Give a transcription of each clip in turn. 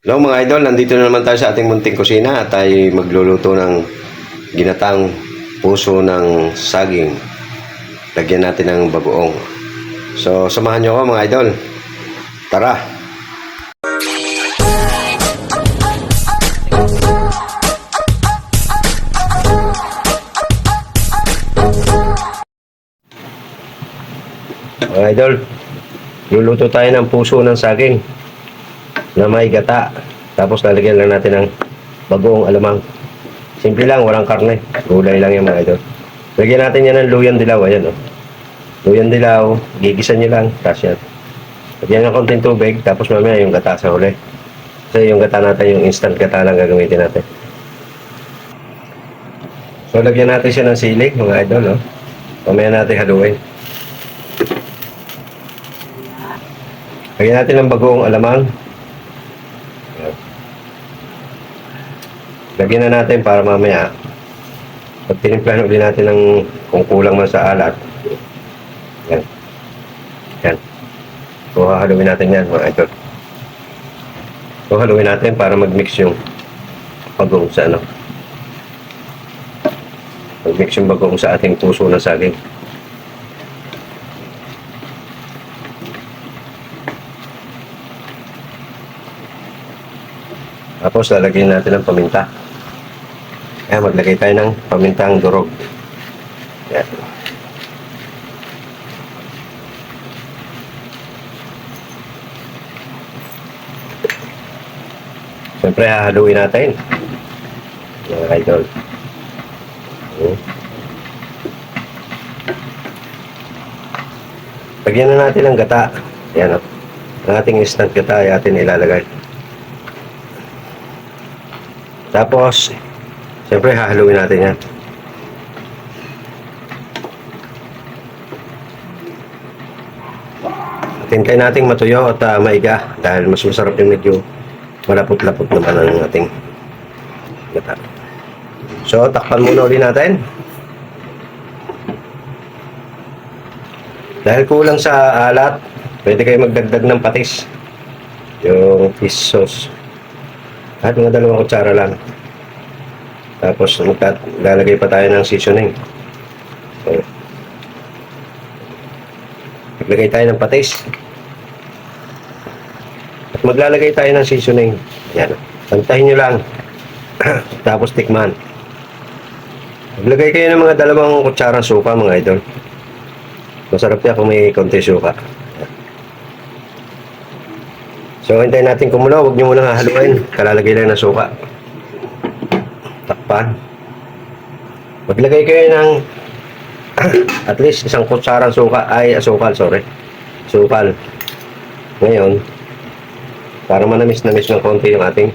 Hello mga idol, nandito na naman tayo sa ating munting kusina at tayo magluluto ng ginatang puso ng saging. Lagyan natin ng bagoong. So, samahan nyo ako mga idol. Tara! Mga idol, luluto tayo ng puso ng saging na may gata. Tapos lalagyan lang natin ng bagoong alamang. Simple lang, walang karne. Gulay lang yung mga idol. Lagyan natin yan ng luyan dilaw. Ayan o. Luyan dilaw, gigisa nyo lang. Tapos yan. Lagyan ng konting tubig. Tapos mamaya yung gata sa huli. Kasi yung gata natin, yung instant gata lang gagamitin natin. So lagyan natin siya ng silig mga idol. No? Mamaya natin haluin. Lagyan natin ng bagoong alamang. Lagyan na natin para mamaya pag tinimplahan ulit natin ng kung kulang man sa alat. Yan. Yan. So, hahaluin natin yan mga idol. So, haluin natin para mag-mix yung bagong sa ano. Mag-mix yung bagong sa ating puso na saging. Tapos lalagyan natin ng paminta. Kaya maglagay tayo ng pamintang durog. Yan. Siyempre hahaluin natin. Mga idol. Hmm. Lagyan na natin ng gata. Yan o. Ang ating instant gata ay atin ilalagay. Tapos, siyempre hahaluin natin yan. Hintay nating matuyo at uh, maiga dahil mas masarap yung medyo malapot-lapot naman ang ating gata. So, takpan muna ulit natin. Dahil kulang sa alat, pwede kayo magdagdag ng patis. Yung fish sauce. At mga dalawang kutsara lang. Tapos lalagay pa tayo ng seasoning. So, maglagay tayo ng patis. At maglalagay tayo ng seasoning. Yan. Pantahin nyo lang. Tapos tikman. Maglagay kayo ng mga dalawang kutsarang suka mga idol. Masarap yan kung may konti suka. So, hintayin natin kumulo. Huwag nyo muna hahaluin. Kalalagay lang ng suka. Takpan. Maglagay kayo ng at least isang kutsarang suka. Ay, asukal, sorry. Sukal. Ngayon, para manamis-namis ng konti yung ating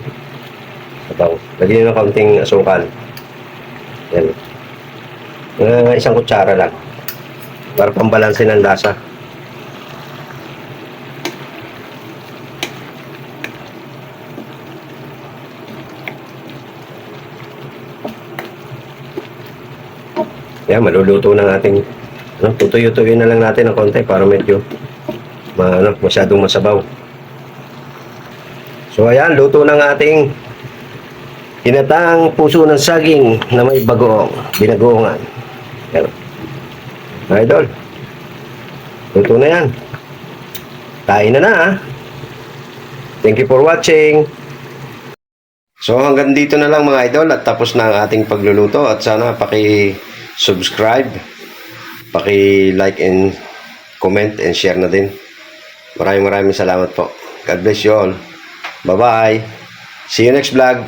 sabaw. Lagyan nyo ng konting asukal. Yan. Mga isang kutsara lang. Para pambalansin ng lasa. Yan, maluluto ng ating ano, tutuyo-tuyo na lang natin ng konti para medyo ma, ano, masyadong masabaw. So ayan, luto ng ating Tinatang puso ng saging na may bagoong, binagoongan. Yan. Idol, luto na yan. Kain na na ah. Thank you for watching. So hanggang dito na lang mga idol at tapos na ang ating pagluluto at sana paki-subscribe, paki-like and comment and share na din. Maraming maraming salamat po. God bless you all. Bye-bye. See you next vlog.